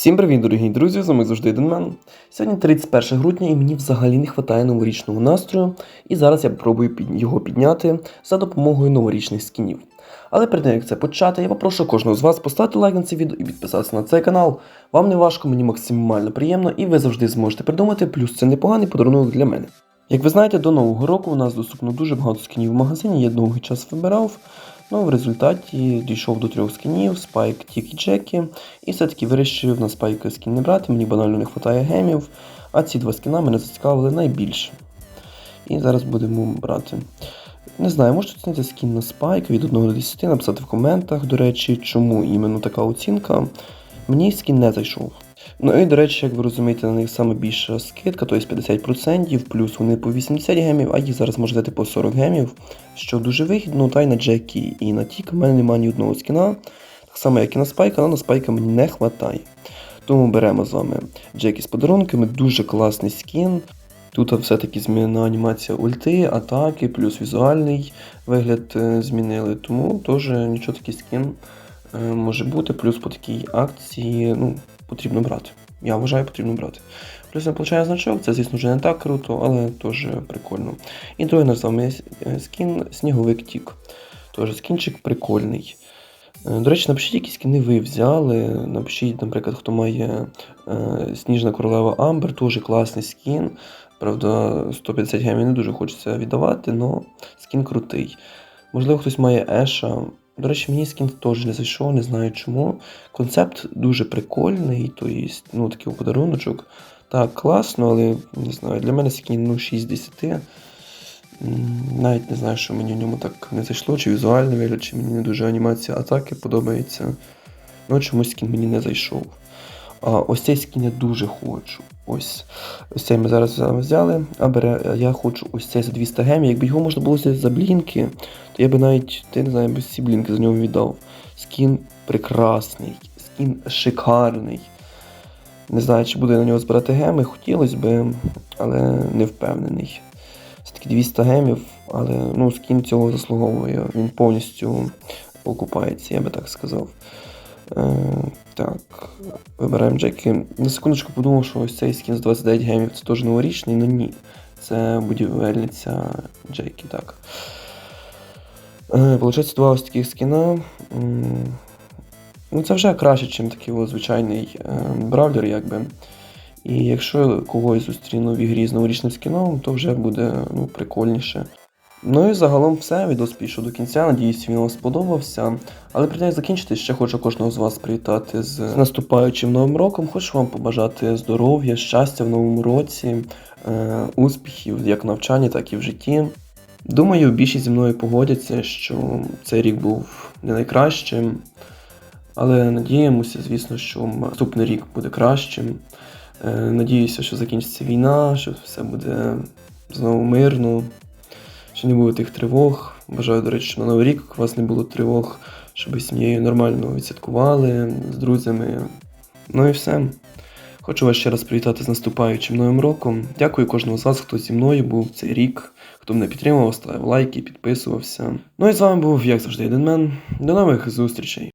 Всім привіт, дорогі друзі! З вами завжди Денмен. Сьогодні 31 грудня і мені взагалі не вистачає новорічного настрою, і зараз я попробую під- його підняти за допомогою новорічних скінів. Але перед тим як це почати, я попрошу кожного з вас поставити лайк на це відео і підписатися на цей канал. Вам не важко, мені максимально приємно, і ви завжди зможете придумати, плюс це непоганий подарунок для мене. Як ви знаєте, до нового року у нас доступно дуже багато скінів в магазині, я довгий час вибирав. Ну, в результаті дійшов до трьох скінів, Спайк, Тік і Джекі, і все-таки вирішив на Спайка скін не брати, мені банально не вистачає гемів, а ці два скіна мене зацікавили найбільше. І зараз будемо брати. Не знаю, можете оцінити скін на Спайк від 1 до 10, написати в коментах, до речі, чому іменно така оцінка. Мені скін не зайшов. Ну і до речі, як ви розумієте, на них саме більша скидка, тобто 50%, плюс вони по 80 гемів, а їх зараз можна взяти по 40 гемів, що дуже вигідно, та й на Джекі і на Тік в мене немає ні одного скіна. Так само, як і на Спайка, але на Спайка мені не вистачає. Тому беремо з вами Джекі з подарунками, дуже класний скін. Тут все-таки змінена анімація ульти, атаки, плюс візуальний вигляд е, змінили. Тому теж нічого такий скін е, може бути. Плюс по такій акції ну, потрібно брати. Я вважаю, потрібно брати. Плюс він получає значок, це, звісно, вже не так круто, але теж прикольно. І другий наш з скін Сніговик Тік. Теж скінчик прикольний. Е, До речі, напишіть, які скіни ви взяли. Напишіть, наприклад, хто має е, Сніжна королева Амбер, теж класний скін. Правда, 150 гемів не дуже хочеться віддавати, але скін крутий. Можливо, хтось має Еша. До речі, мені скін теж не зайшов, не знаю чому. Концепт дуже прикольний, то є, ну, такий подаруночок. Так, класно, але не знаю, для мене скін ну, 6 з 10. Навіть не знаю, що мені в ньому так не зайшло, чи візуальний вигляд, чи мені не дуже анімація атаки подобається. Ну, чомусь скін мені не зайшов. А ось цей скін я дуже хочу. Ось. Ось цей ми зараз взяли. А бере, я хочу ось цей за 200 гемів. Якби його можна було взяти за блінки, то я би навіть, ти не знаю, без всі блінки за нього віддав. Скін прекрасний, скін шикарний. Не знаю, чи буде на нього збирати геми, хотілося би, але не впевнений. Все-таки 200 гемів, але ну, скін цього заслуговує. Він повністю окупається, я би так сказав. Е, так, вибираємо Джекі. На секундочку подумав, що ось цей скін з 29 гемів це теж новорічний, але ні. Це будівельниця Джекі, так. Е, Получається два ось таких скіна. Ну, це вже краще, ніж такий ось звичайний е, бравлер, якби. І якщо когось зустріну в ігрі з новорічним скіном, то вже буде ну, прикольніше. Ну і загалом все, відос пішов до кінця. Надіюсь, він вам сподобався. Але перед як закінчити, ще хочу кожного з вас привітати з наступаючим новим роком. Хочу вам побажати здоров'я, щастя в новому році, е, успіхів як в навчанні, так і в житті. Думаю, більшість зі мною погодяться, що цей рік був не найкращим. Але надіємося, звісно, що наступний рік буде кращим. Е, Надіюся, що закінчиться війна, що все буде знову мирно, що не було тих тривог. Бажаю, до речі, на Новий рік у вас не було тривог, щоб ви сім'єю нормально відсвяткували з друзями. Ну і все. Хочу вас ще раз привітати з наступаючим новим роком. Дякую кожному з вас, хто зі мною був цей рік, хто мене підтримував, ставив лайки, підписувався. Ну і з вами був, як завжди, Єдинмен. До нових зустрічей!